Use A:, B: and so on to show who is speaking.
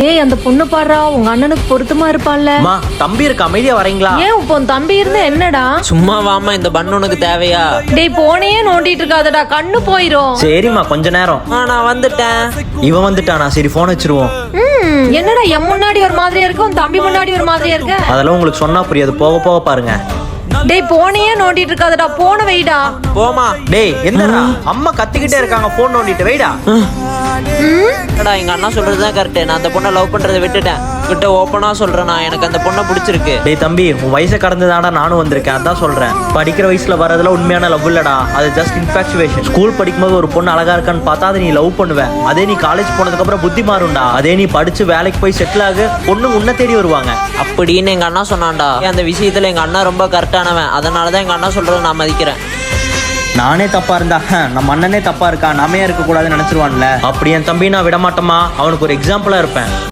A: டேய் அந்த பொண்ணு பாடுறா உங்க அண்ணனுக்கு பொருத்தமா இருப்பான்ல
B: அம்மா தம்பி இருக்க அமைதியா வரீங்களா?
A: ஏன் இப்போ உன் தம்பி இருந்தா என்னடா?
C: சும்மா வாமா இந்த பண்ணு உனக்கு தேவையா?
A: டேய் போனையே நோண்டிட்டு இருக்காதடா கண்ணு போயிரும்.
B: சரிம்மா கொஞ்ச நேரம்.
C: ஆ நான் வந்துட்டேன்.
B: இவன் வந்துட்டானா? சரி போன் வச்சிருவோம்.
A: ம், என்னடா என் முன்னாடி ஒரு மாதிரியா இருக்கு உன் தம்பி முன்னாடி ஒரு மாதிரியா இருக்க?
B: அதெல்லாம் உங்களுக்கு சொன்னா புரியாது. போக போக பாருங்க.
A: டேய் போனையே நோண்டிட்டு இருக்காதடா போன வைடா.
C: போமா
B: டேய் என்னடா? அம்மா கத்திக்கிட்டே இருக்காங்க போன் நோண்டிட்டு. வைடா.
C: எங்க அண்ணா சொல்றதுதான் கரெக்ட் நான் அந்த பொண்ணை லவ் பண்றதை விட்டுட்டேன். கிட்ட ஓப்பனா சொல்றேன் நான். எனக்கு அந்த பொண்ணை பிடிச்சிருக்கு.
B: டேய் தம்பி உன் வயசை கடந்துதாடா நானும் வந்திருக்கேன். அதான் சொல்றேன். படிக்கிற வயசுல வரதுல உண்மையான லவ் இல்லடா. அது ஜஸ்ட் இன்ஃபாக்சுவேஷன் ஸ்கூல் படிக்கும்போது ஒரு பொண்ணு அழகா இருக்கான்னு பார்த்தா அதை நீ லவ் பண்ணுவ. அதே நீ காலேஜ் போனதுக்கு அப்புறம் புத்தி மாறும்டா. அதே நீ படிச்சு வேலைக்கு போய் செட்டில் ஆகு. பொண்ணு உன்னை தேடி வருவாங்க.
C: அப்படின்னு எங்க அண்ணா சொன்னான்டா. அந்த விஷயத்துல எங்க அண்ணா ரொம்ப கரெக்டானவன் அதனாலதான் எங்க அண்ணா சொல்றதை நான் மதிக்கிறேன்.
B: நானே தப்பா இருந்தா நம்ம அண்ணனே தப்பா இருக்கா? நாமே இருக்க கூடாதுன்னு நினைச்சிருவான்ல? அப்படி என் தம்பி நான் விட மாட்டோமா அவனுக்கு ஒரு எக்ஸாம்பிளா இருப்பேன்.